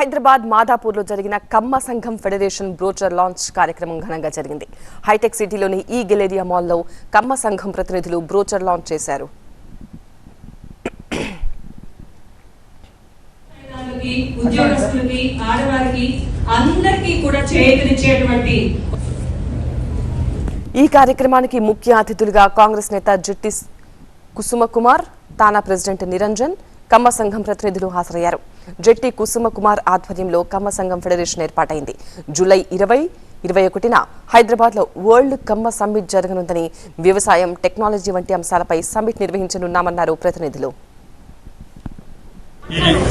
హైదరాబాద్ మాదాపూర్లో జరిగిన కమ్మ సంఘం federation brochure launch కార్యక్రమం ఘనంగా జరిగింది. హైటెక్ సిటీలోని ఈ గెలేరియా మాల్లో కమ్మ సంఘం ప్రతినిధులు బ్రోచర్ లాంచ్ చేశారు. మహిళలకి, ఉద్యోగస్తులకి ఆడవారికి అందరికీ కూడా చేయూతనిచ్చేటువంటి ఈ కార్యక్రమానికి ముఖ్య అతిథులుగా కాంగ్రెస్ నేత జిట్టి కుసుమ కుమార్ తానా ప్రెసిడెంట్ నిరంజన్ కమ్మ సంఘం ప్రతినిధులు హాజరయ్యారు. జెట్టి కుసుమ కుమార్ ఆధ్వర్యంలో కమ్మ సంఘం ఫెడరేషన్ ఏర్పాటైంది. జూలై ఇరవై ఇరవై ఒకటిన హైదరాబాద్లో వరల్డ్ కమ్మ సమ్మిట్ జరగనుందని వ్యవసాయం టెక్నాలజీ వంటి అంశాలపై సమ్మిట్ నిర్వహించనున్నామన్నారు ప్రతినిధులు.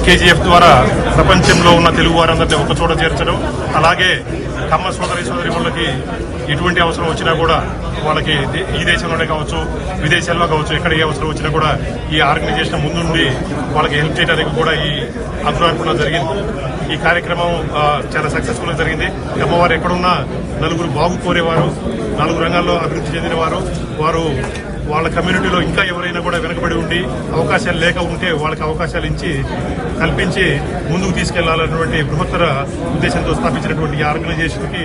కేజీఎఫ్ ద్వారా ప్రపంచంలో ఉన్న తెలుగు వారందరినీ ఒకచోట చేర్చడం అలాగే కమ్మ సోదరి సోదరిములకి ఎటువంటి అవసరం వచ్చినా కూడా వాళ్ళకి దే- ఈ దేశంలోనే కావచ్చు విదేశాల్లో కావచ్చు ఎక్కడ ఏ అవసరం వచ్చినా కూడా ఈ ఆర్గనైజేషన్ ముందుండి వాళ్ళకి హెల్ప్ చేయడానికి కూడా ఈ అంకురార్పణ జరిగింది. ఈ కార్యక్రమం చాలా సక్సెస్ఫుల్గా జరిగింది. అమ్మవారు ఎక్కడున్నా నలుగురు బాగు కోరేవారు నాలుగు రంగాల్లో అభివృద్ధి చెందిన వారు వారు వాళ్ళ కమ్యూనిటీలో ఇంకా ఎవరైనా కూడా వెనకబడి ఉండి అవకాశాలు లేక ఉంటే వాళ్ళకి అవకాశాలు ఇచ్చి కల్పించి ముందుకు తీసుకెళ్ళాలన్నటువంటి బృహత్తర ఉద్దేశంతో స్థాపించినటువంటి ఆర్గనైజేషన్కి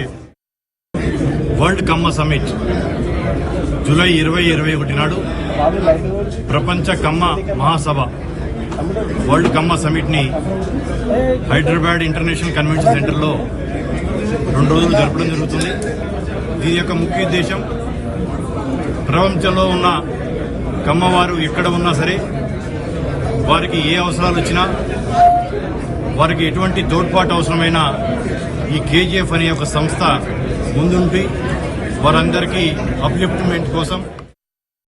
వరల్డ్ కమ్మ సమ్మిట్ జూలై ఇరవై ఇరవై ఒకటి నాడు ప్రపంచ కమ్మ మహాసభ వరల్డ్ కమ్మ సమ్మిట్ని హైదరాబాద్ ఇంటర్నేషనల్ కన్వెన్షన్ సెంటర్లో రెండు రోజులు జరపడం జరుగుతుంది. దీని యొక్క ముఖ్య ఉద్దేశం ప్రపంచంలో ఉన్న కమ్మవారు ఎక్కడ ఉన్నా సరే వారికి ఏ అవసరాలు వచ్చినా వారికి ఎటువంటి తోడ్పాటు అవసరమైన ఈ కేజీఎఫ్ అనే ఒక సంస్థ ముందుండి వారందరికీ అప్లిఫ్ట్మెంట్ కోసం